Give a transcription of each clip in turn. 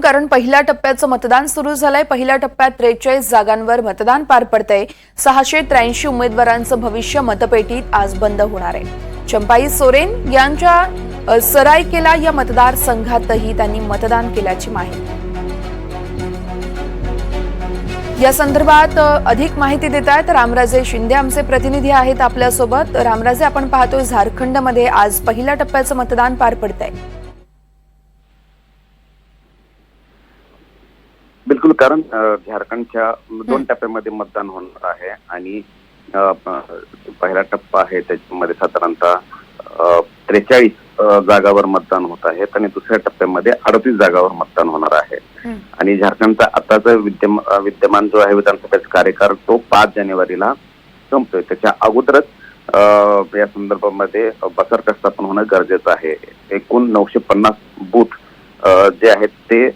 कारण पहिल्या टप्प्याचं मतदान सुरू झालंय. पहिल्या टप्प्यात त्रेचाळीस जागांवर मतदान पार पडतंय. सहाशे त्र्याऐंशी उमेदवारांचं भविष्य मतपेटीत आज बंद होणार आहे. चंपाई सोरेन यांच्या सरायकेला या मतदारसंघातही त्यांनी मतदान केल्याची माहिती. या संदर्भात अधिक माहिती देत आहेत रामराजे शिंदे आमचे प्रतिनिधी आहेत आपल्यासोबत. रामराजे आपण पाहतोय झारखंडमध्ये आज पहिल्या टप्प्याचं मतदान पार पडतंय. बिलकुल कारण झारखंडच्या दोन टप्प्यामध्ये मतदान होणार आहे आणि पहिला टप्पा आहे त्याच्यामध्ये साधारणतः त्रेचाळीस जागावर मतदान होत आहेत आणि दुसऱ्या टप्प्यामध्ये अडतीस जागावर मतदान होणार आहे. आणि झारखंडचा आताचा विद्यम अ, विद्यमान जो आहे विधानसभेचा कार्यकाळ तो पाच जानेवारीला संपतोय. त्याच्या अगोदरच अ, या संदर्भामध्ये बसर स्थापन होणं गरजेचं आहे. एकूण नऊशे पन्नास बूथ जे आहेत ते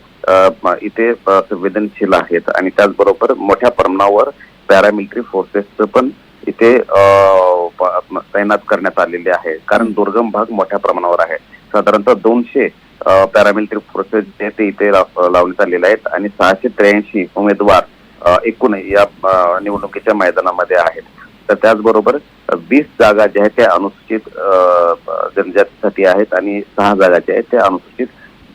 इथे संवेदनशील आहेत. आणि त्याचबरोबर मोठ्या प्रमाणावर पॅरामिलिटरी फोर्सेसचं पण इथे तैनात करण्यात आलेले आहे. कारण दुर्गम भाग मोठ्या प्रमाणावर आहे. साधारणतः दोनशे पॅरामिलिटरी फोर्सेस जे ते इथे लाव- लावण्यात आलेले आहेत. आणि सहाशे त्र्याऐंशी उमेदवार एकूण या निवडणुकीच्या मैदानामध्ये आहेत. तर त्याचबरोबर वीस जागा ज्या आहेत त्या अनुसूचित जनजातीसाठी आहेत. आणि सहा जागा ज्या आहेत त्या अनुसूचित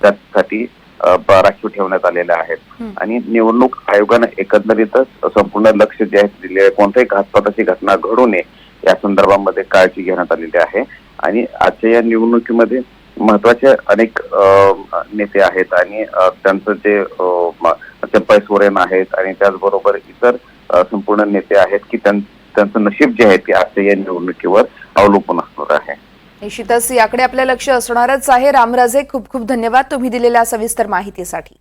जातीसाठी राखीव ठेवण्यात आलेल्या आहेत. आणि निवडणूक आयोगानं एकंदरीतच संपूर्ण लक्ष जे आहे दिले आहे. कोणत्याही घातपाताची घटना घडू नये या संदर्भामध्ये काळजी घेण्यात आलेली आहे. आणि आजच्या या निवडणुकीमध्ये महत्त्वाचे अनेक नेते आहेत आणि त्यांचं जे चंपाई सोरेन आहेत आणि त्याचबरोबर इतर संपूर्ण नेते आहेत की त्यां- त्यांचं नशीब जे आहे ते आजच्या या निवडणुकीवर अवलंबून असणार आहे. निश्चितच याकडे आपलं लक्ष असणारच आहे. रामराजे खूप खूप धन्यवाद तुम्ही दिलेल्या सविस्तर माहितीसाठी.